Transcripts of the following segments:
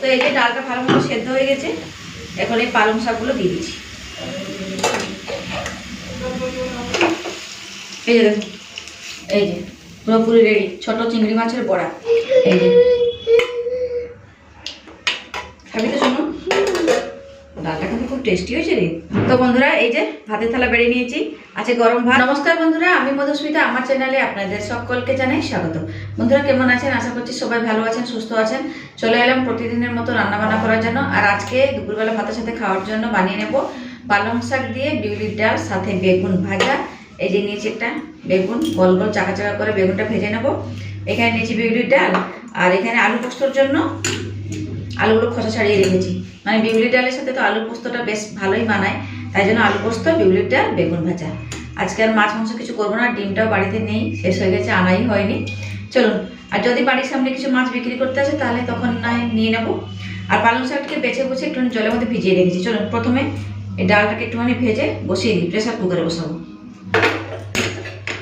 তো এই যে ডালটা ভালো মতো সেদ্ধ হয়ে গেছে, এখন এই পালং শাকগুলো দিয়ে দিচ্ছি। এই যে এই যে পুরোপুরি রেডি ছোট চিংড়ি মাছের বড়া। এই যে। খাবি তো শুনুন। ডালটা কিন্তু খুব টেস্টি হয়েছে রে। তো বন্ধুরা, এই যে ভাতের থালা বেড়ে নিয়েছি। আছে গরম ভাত। নমস্কার বন্ধুরা, আমি মধুস্মিতা। আমার চ্যানেলে আপনাদের সকলকে জানাই স্বাগত। বন্ধুরা, কেমন আছেন? আশা করছি সবাই ভালো আছেন, সুস্থ আছেন। চলে এলাম প্রতিদিনের মতো রান্না বান্না করার জন্য। আর আজকে দুপুরবেলা ভাতের সাথে খাওয়ার জন্য বানিয়ে নেব পালং শাক দিয়ে বিউলির ডাল, সাথে বেগুন ভাজা। এই যে নিয়েছি একটা বেগুন গোল গোল চাকা চাকা করে বেগুনটা ভেজে নেব। এখানে নিয়েছি বিউলির ডাল। আর এখানে আলু পোস্তর জন্য আলুগুলো খোসা ছাড়িয়ে রেখেছি। মানে বিউলির ডালের সাথে তো আলু পোস্তটা বেশ ভালোই মানায়। তাই জন্য আলু পোস্ত বিউলির ডাল বেগুন ভাজা। আজকে আর মাছ, মাংস কিছু করব না, ডিমটাও বাড়িতে নেই, শেষ হয়ে গেছে, আনাই হয়নি। চলুন, আর যদি বাড়ির সামনে কিছু মাছ বিক্রি করতে আসে, তাহলে তখন না নিয়ে নেব। আর পালং শাকটাকে বেছে বুঝে একটু জলের মধ্যে ভিজিয়ে রেখেছি। চলুন, প্রথমে এই ডালটাকে একটুখানি ভেজে বসিয়ে দিই প্রেশার কুকারে বসাবো।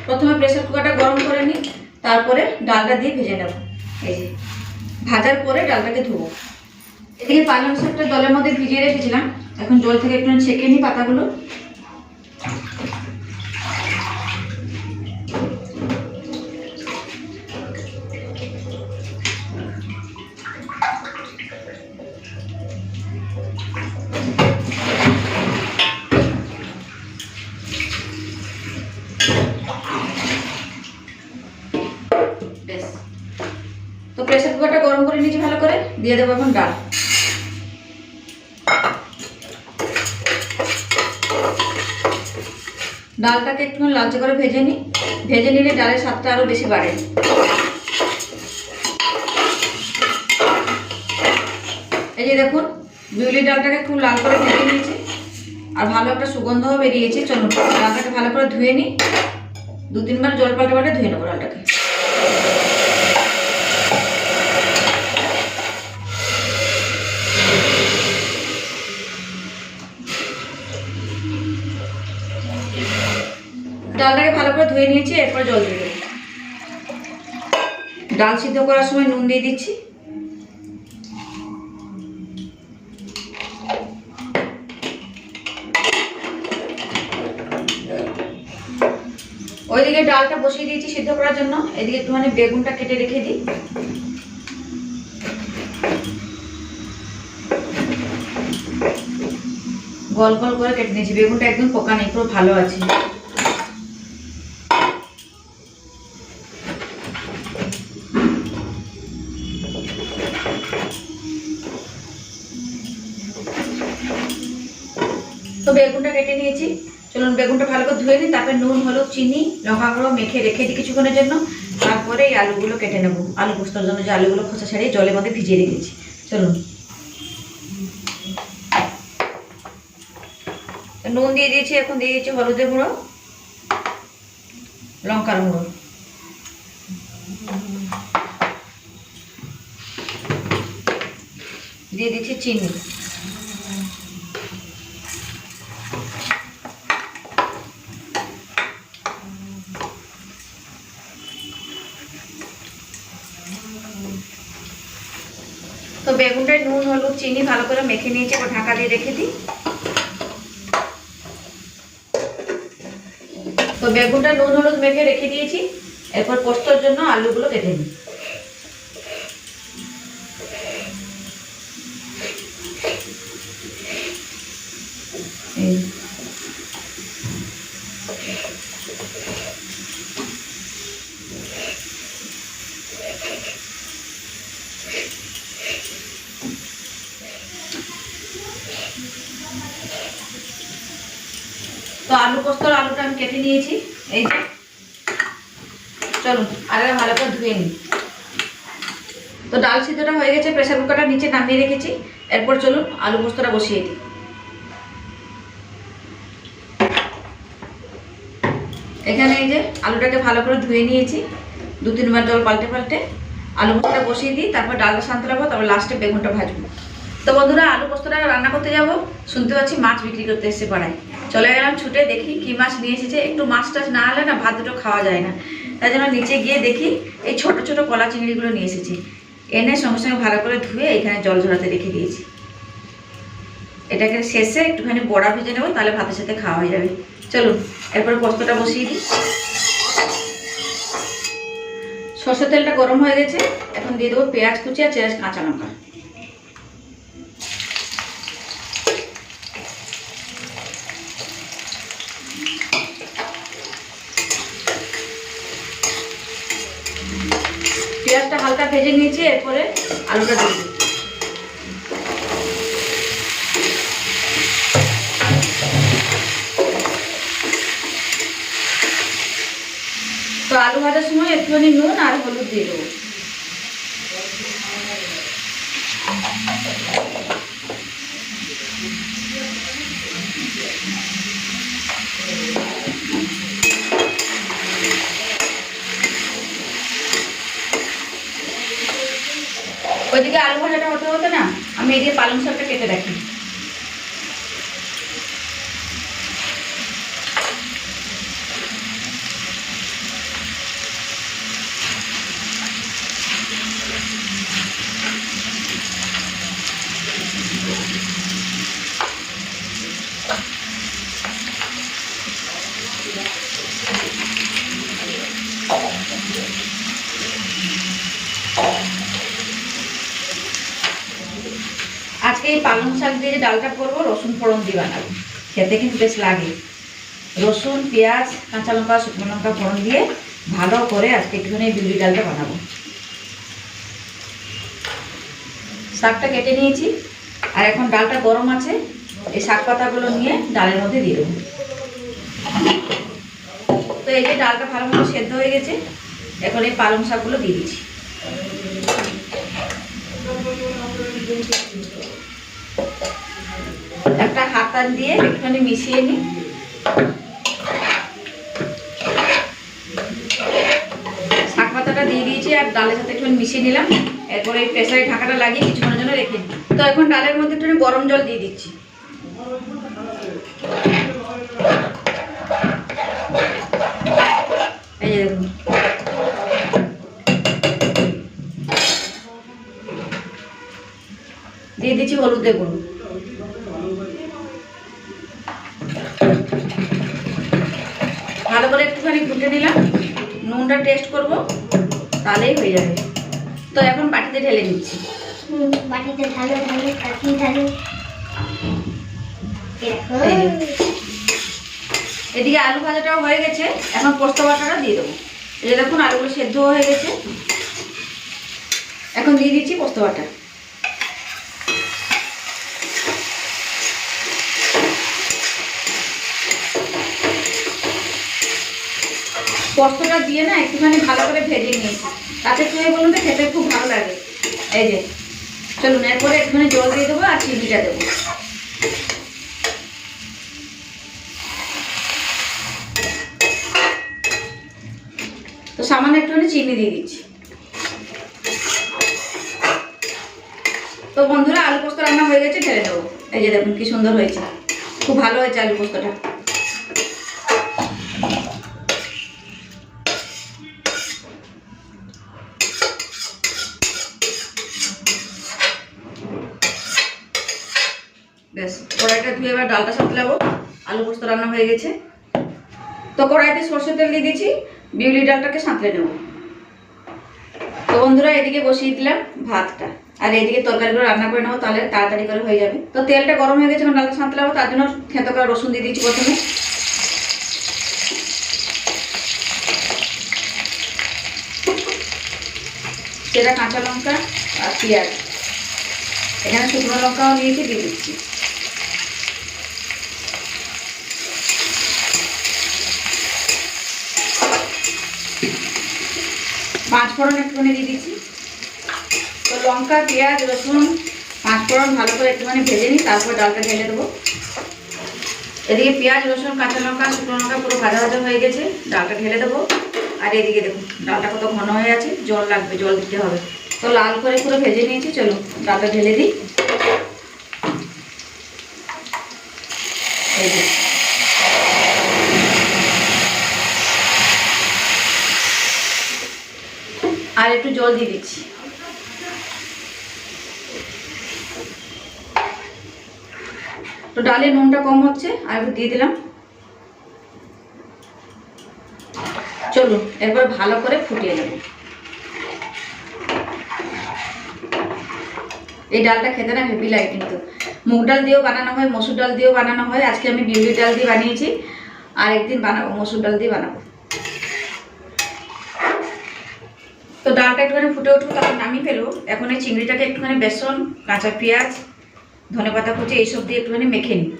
প্রথমে প্রেশার কুকারটা গরম করে নিই, তারপরে ডালটা দিয়ে ভেজে নেব। এই যে, ভাজার পরে ডালটাকে ধুবো। এদিকে পালং শাকটা জলের মধ্যে ভিজিয়ে রেখেছিলাম এখন জল থেকে একটু ছেঁকে নিই পাতাগুলো। তো প্রেসার কুকারটা গরম করে নিয়েছি ভালো করে, দিয়ে দেবো এখন ডাল। ডালটাকে একটু লালচে করে ভেজে নিই। ভেজে নিলে ডালের স্বাদটা আরও বেশি বাড়ে। এই যে দেখুন বিউলির ডালটাকে খুব লাল করে ভেজে নিয়েছি। আর ভালো একটা সুগন্ধও বেরিয়েছে। চলুন, ডালটাকে ভালো করে ধুয়ে নিই। দু তিনবার জল পাল্টে পাল্টে ধুয়ে নেব ডালটাকে। ডালটাকে ভালো করে ধুয়ে নিয়েছি, এরপর জল দিয়ে ডাল সিদ্ধ করার সময় নুন দিয়ে দিচ্ছি। ওইদিকে ডালটা বসিয়ে দিয়েছি সিদ্ধ করার জন্য। এদিকে একটুখানি বেগুনটা কেটে রেখে দিই। গল গল করে কেটে নিয়েছি। বেগুনটা একদম পোকা নেই, পুরো ভালো আছে। নিয়েছি চলুন, বেগুনটা ভালো করে ধুয়ে নিই, তারপরে নুন, হলুদ, চিনি লঙ্কা গুঁড়ো মেখে রেখে দিই কিছুক্ষণের জন্য। তারপরে এই আলুগুলো কেটে নেব। আলু পোস্তর জন্য যে আলুগুলো খোসা ছাড়িয়ে জলের মধ্যে ভিজিয়ে রেখেছি। চলুন। নুন দিয়ে দিয়েছি, এখন দিয়ে দিয়েছি হলুদের গুঁড়ো, লঙ্কার গুঁড়ো। দিয়ে দিচ্ছি চিনি। তো বেগুনটায় নুন, হলুদ, চিনি ভালো করে মেখে নিয়েছি, এবার ঢাকা দিয়ে রেখে দিই। তো বেগুনটা নুন, হলুদ মেখে রেখে দিয়েছি, এরপর পোস্তর জন্য আলুগুলো কেটে নিই। এই। তো আলু পোস্তর আলুটা আমি কেটে নিয়েছি। এই যে। চলুন আর ভালো করে ধুয়ে নিই। তো ডাল সিদ্ধটা হয়ে গেছে, প্রেসার কুকারটা নিচে নামিয়ে রেখেছি। এরপর চলুন আলু পোস্তটা বসিয়ে দিই। এখানে এই যে আলুটাকে ভালো করে ধুয়ে নিয়েছি। দু তিনবার জল পাল্টে পাল্টে আলু পোস্তটা বসিয়ে দিই, তারপর ডালটা শান্ত রাখব, তারপর লাস্টে বেগুনটা ভাজবো। তো বন্ধুরা, আলু পোস্তটা রান্না করতে যাব। শুনতে পাচ্ছি মাছ বিক্রি করতে এসে পাড়ায়। চলে গেলাম ছুটে, দেখি কি মাছ নিয়ে এসেছে। একটু মাছ টাছ না হলে না ভাত দুটো খাওয়া যায় না। তাই জন্য নিচে গিয়ে দেখি এই ছোট ছোট কলা চিংড়িগুলো নিয়ে এসেছি। এনে সঙ্গে সঙ্গে ভালো করে ধুয়ে এখানে জল ঝরাতে রেখে দিয়েছি। এটাকে শেষে একটুখানি বড়া ভেজে নেব, তাহলে ভাতের সাথে খাওয়া হয়ে যাবে। চলুন, এরপরে পোস্তটা বসিয়ে দিই। সর্ষের তেলটা গরম হয়ে গেছে, এখন দিয়ে দেবো পেঁয়াজ কুচি আর চেরাজ কাঁচা লঙ্কা পেঁয়াজটা হালকা ভেজে নিয়েছি এরপরে আলুটা দিয়ে তো আলু ভাজার সময় একটুখানি নুন আর হলুদ দিয়ে দেবো। ওইদিকে আলু ভাজাটা হতে হতে না আমি এদিকে পালং শাকটা কেটে রাখি আজকে এই পালং শাক দিয়ে যে ডালটা করব, রসুন ফোড়ন দিয়ে বানাবো। খেতে কিন্তু বেশ লাগে। রসুন, পেঁয়াজ, কাঁচা লঙ্কা, শুকনো লঙ্কা ফোড়ন দিয়ে ভালো করে আজকে একটুখানি বিউলি ডালটা বানাবো। শাকটা কেটে নিয়েছি। আর এখন ডালটা গরম আছে, এই শাক পাতাগুলো নিয়ে ডালের মধ্যে দিয়ে দেবো। তো এই যে ডালটা ভালো মতো সেদ্ধ হয়ে গেছে, এখন এই পালং শাকগুলো দিয়ে দিচ্ছি। একটা হাতান দিয়ে একটুখানি মিশিয়ে নিই। শাক পাতাটা দিয়ে দিয়েছি আর ডালের সাথে একটু মিশিয়ে নিলাম। এরপরে এই প্রেসারে ঢাকাটা লাগিয়ে কিছুক্ষণের জন্য রেখে দিই। তো এখন ডালের মধ্যে একটু গরম জল দিয়ে দিচ্ছি। দিয়ে দিচ্ছি হলুদের গুঁড়ো। একটুখানি ঘুটে নিলাম নুনটা টেস্ট করব তাহলেই হয়ে যাবে। তো এখন বাটিতে ঢেলে নিচ্ছি। হুম, বাটিতে ঢালো ঢালো কাকি ঢালো। এরকম। এই যে। এদিকে আলু ভাজাটাও হয়ে গেছে এখন পোস্ত বাটাটা দিয়ে দেবো। এই দেখুন আলুগুলো সেদ্ধ হয়ে গেছে। এখন দিয়ে দিচ্ছি পোস্ত বাটা। পোস্তটা দিয়ে না একটুখানি ভালো করে ভেজে নিয়েছি। তাতে কি বলুন তো খেতে খুব ভালো লাগে। এই যে, চলুন, এরপরে একটুখানি জল দিয়ে দেবো আর চিনিটা দেবো। তো সামান্য একটুখানি চিনি দিয়ে দিচ্ছি। তো বন্ধুরা, আলু পোস্ত রান্না হয়ে গেছে, ঢেলে দেবো। এই যে দেখুন, কি সুন্দর হয়েছে। খুব ভালো হয়েছে আলু পোস্তটা। ব্যাস, কড়াইটা ধুয়ে এবার ডালটা সাঁতলাবো আলু পোস্ত রান্না হয়ে গেছে। তো কড়াইতে সর্ষের তেল দিয়ে দিয়েছি বিউলি ডালটাকে সাঁতলে নেব। তো বন্ধুরা, এদিকে বসিয়ে দিলাম ভাতটা। আর এদিকে তরকারিগুলো রান্না করে নেব, তাহলে তাড়াতাড়ি করে হয়ে যাবে। তো তেলটা গরম হয়ে গেছে ডালটা সাঁতলাবো, তার জন্য খেতে করে রসুন দিয়ে দিয়েছি প্রথমে। সেটা কাঁচা লঙ্কা আর পেঁয়াজ। এখানে শুকনো লঙ্কাও নিয়েছি দিয়ে দিচ্ছি। পাঁচ ফোড়ন একটুখানি দিয়ে দিচ্ছি। তো লঙ্কা, পেঁয়াজ, রসুন, পাঁচ ফোড়ন ভালো করে একটুখানি ভেজে নিই, তারপর ডালটা ঢেলে দেবো। এদিকে পেঁয়াজ, রসুন, কাঁচা লঙ্কা, শুকনো লঙ্কা পুরো ভাজা ভাজা হয়ে গেছে, ডালটা ঢেলে দেবো। আর এদিকে দেখুন, ডালটা কত ঘন হয়ে আছে, জল লাগবে, জল দিতে হবে। তো লাল করে পুরো ভেজে নিয়েছি, চলো ডালটা ঢেলে দিই। আর একটু জল দিয়ে দিচ্ছি। তো ডালে নুনটা কম হচ্ছে, আর একটু দিয়ে দিলাম। চলুন একবার ভালো করে ফুটিয়ে নেব। এই ডালটা খেতে না হেভি লাগে কিন্তু। মুগ ডাল দিয়েও বানানো হয়, মসুর ডাল দিয়েও বানানো হয়। আজকে আমি বিউলি ডাল দিয়ে বানিয়েছি। আর একদিন বানাবো, মসুর ডাল দিয়ে বানাবো। তো ডালটা একটুখানি ফুটে উঠুক তখন নামিয়ে ফেলব এখন এই চিংড়িটাকে একটুখানি বেসন, কাঁচা পেঁয়াজ, ধনে পাতা কুচি, এইসব দিয়ে একটুখানি মেখে নিই।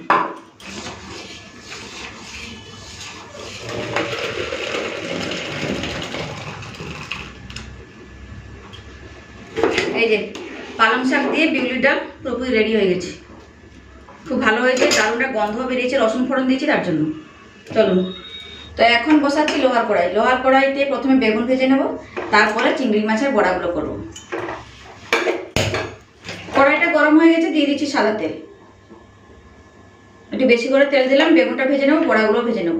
এই যে পালং শাক দিয়ে বিউলির ডাল পুরোপুরি রেডি হয়ে গেছে। খুব ভালো হয়েছে দারুণটা গন্ধ বেরিয়েছে, রসুন ফোড়ন দিয়েছি তার জন্য। চলুন। তো এখন বসাচ্ছি লোহার কড়াই। লোহার কড়াইতে প্রথমে বেগুন ভেজে নেব, তারপরে চিংড়ি মাছের বড়াগুলো করব। কড়াইটা গরম হয়ে গেছে, দিয়ে দিচ্ছি সাদা তেল। একটু বেশি করে তেল দিলাম, বেগুনটা ভেজে নেব, বড়াগুলো ভেজে নেব।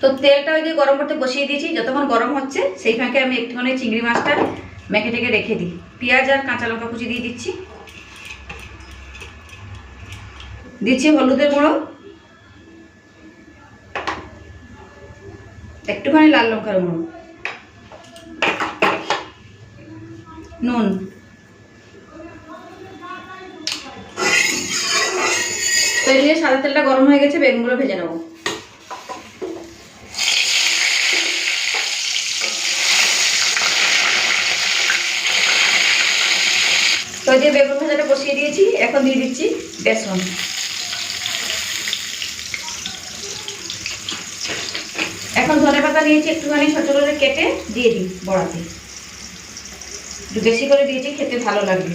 তো তেলটা ওই দিয়ে গরম করতে বসিয়ে দিয়েছি, যতক্ষণ গরম হচ্ছে, সেই ফাঁকে আমি একটুখানি চিংড়ি মাছটা মেখে টেকে রেখে দিই। পেঁয়াজ আর কাঁচা লঙ্কা কুচি দিয়ে দিচ্ছি। দিচ্ছি হলুদের গুঁড়ো একটুখানি লাল লঙ্কার গুঁড়ো। নুন। তো দিয়ে সাদা তেলটা গরম হয়ে গেছে, বেগুনগুলো ভেজে নেব। তো এই যে বেগুন ভাজাটা বসিয়ে দিয়েছি, এখন দিয়ে দিচ্ছি বেসন এখন ধনে পাতা নিয়েছি একটুখানি ছোট করে কেটে দিয়ে দিই বড়াতে। একটু বেশি করে দিয়েছি খেতে ভালো লাগবে।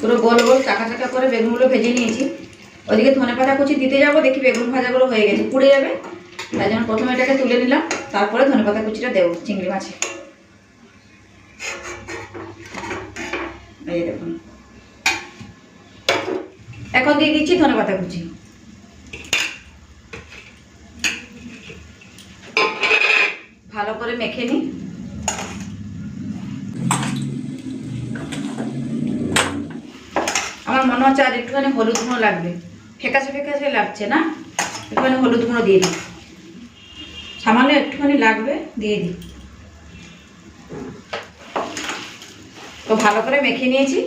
পুরো গোল গোল চাকা চাকা করে বেগুনগুলো ভেজে নিয়েছি। ওদিকে ধনে পাতা কুচি দিতে যাব, দেখি বেগুন ভাজাগুলো হয়ে গেছে, পুড়ে যাবে। তাই জন্য প্রথমে এটাকে তুলে নিলাম, তারপরে ধনে পাতা কুচিটা দেবো চিংড়ি মাছে। এখন দিয়ে দিচ্ছি ধনে পাতা কুচি। ভালো করে মেখে নিই। আমার মনে হচ্ছে আর একটুখানি হলুদ গুঁড়ো লাগবে। ফেকাসে ফেকাসে লাগছে না? একটুখানি হলুদ গুঁড়ো দিয়ে দিই। সামান্য একটুখানি লাগবে, দিয়ে দিই। তো ভালো করে মেখে নিয়েছি।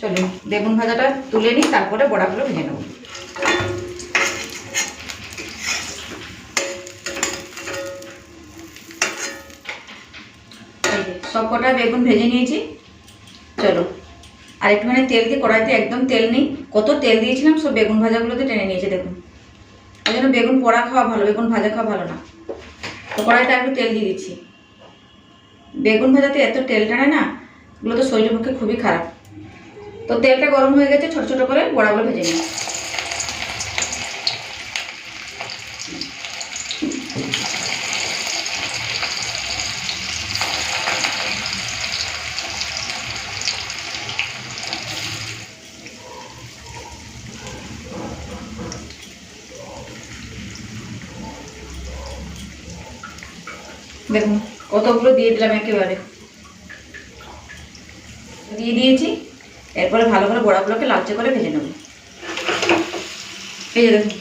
চলুন বেগুন ভাজাটা তুলে নিই, তারপরে বড়াগুলো ভেজে নেব। সব কটা বেগুন ভেজে নিয়েছি। চলো আর একটুখানি তেল দিয়ে কড়াইতে একদম তেল নেই। কত তেল দিয়েছিলাম, সব বেগুন ভাজাগুলোতে টেনে নিয়েছে, দেখুন। ওই জন্য বেগুন পোড়া খাওয়া ভালো, বেগুন ভাজা খাওয়া ভালো না। তো কড়াইতে একটু তেল দিয়ে দিচ্ছি। বেগুন ভাজাতে এত তেল টানে না এগুলো তো শরীরের পক্ষে খুবই খারাপ। তো তেলটা গরম হয়ে গেছে, ছোট ছোট করে বড়াগুলো ভেজে নিই। দেখুন, কতগুলো দিয়ে দিলাম একেবারে। দিয়ে দিয়েছি। এরপরে ভালো করে বড়াগুলোকে লালচে করে ভেজে নেব। যে দেখুন।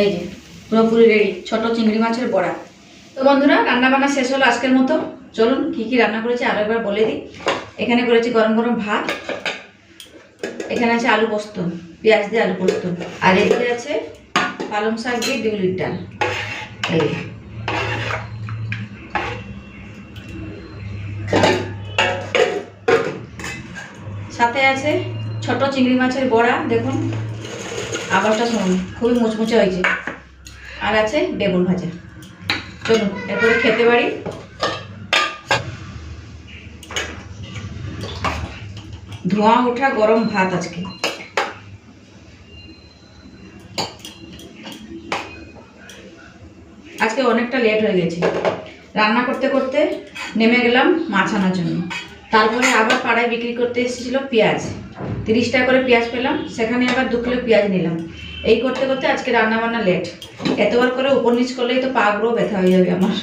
এই যে পুরোপুরি রেডি ছোট চিংড়ি মাছের বড়া। বন্ধুরা রান্না বান্না শেষ হলো আজকের মতো। চলুন, কি কি রান্না করেছি আরও একবার বলে দিই। এখানে করেছি গরম গরম ভাত। এখানে আছে আলু পোস্ত, পেঁয়াজ দিয়ে আলু পোস্ত। আর এদিকে আছে পালং শাক দিয়ে বিউলির ডাল। এই। সাথে আছে ছোট চিংড়ি মাছের বড়া, দেখুন। আবারটা শুনুন, খুবই মুচমুচে হয়েছে। আর আছে বেগুন ভাজা। চলুন, এরপরে খেতে পারি। ধোঁয়া ওঠা গরম ভাত আজকে। আজকে অনেকটা লেট হয়ে গেছে। রান্না করতে করতে নেমে গেলাম মাছ আনার জন্য। তারপরে আবার পাড়ায় বিক্রি করতে এসেছিল পেঁয়াজ। তিরিশ টাকা করে পেঁয়াজ পেলাম, সেখানে আবার দু কিলো পেঁয়াজ নিলাম। এই করতে করতে আজকে রান্না বান্না লেট এতবার করে উপর নিচ করলেই তো পাগুলো ব্যথা হয়ে যাবে আমার।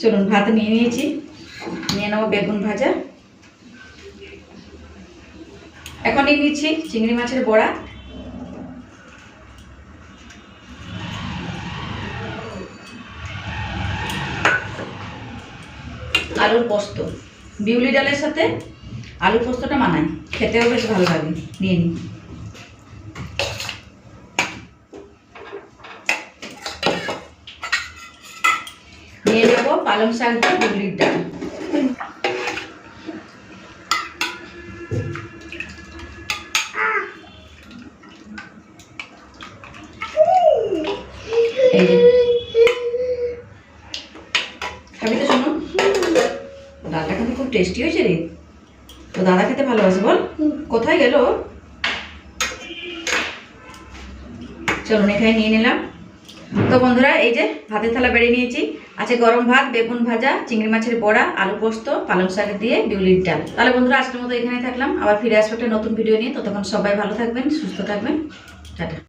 চলুন, ভাত নিয়ে নিয়েছি। নিয়ে নেব বেগুন ভাজা। এখন নিয়ে নিচ্ছি চিংড়ি মাছের বড়া। আলুর পোস্ত। বিউলি ডালের সাথে আলু পোস্তটা মানায় খেতেও বেশ ভালো লাগে। নিয়ে নিই নিয়ে নেব পালং শাক দিয়ে বিউলির ডাল তো শোনো। ডালটা কিন্তু খুব টেস্টি হয়েছে রে। তো দাদা খেতে ভালোবাসে, বল। কোথায় গেল? চলুন এখানে নিয়ে নিলাম। তো বন্ধুরা, এই যে ভাতের থালা বেড়ে নিয়েছি। আছে গরম ভাত, বেগুন ভাজা, চিংড়ি মাছের বড়া, আলু পোস্ত, পালং শাক দিয়ে বিউলির ডাল। তাহলে বন্ধুরা, আজকের মতো এখানে থাকলাম। আবার ফিরে আসব একটা নতুন ভিডিও নিয়ে। ততক্ষণ সবাই ভালো থাকবেন, সুস্থ থাকবেন। টাটা।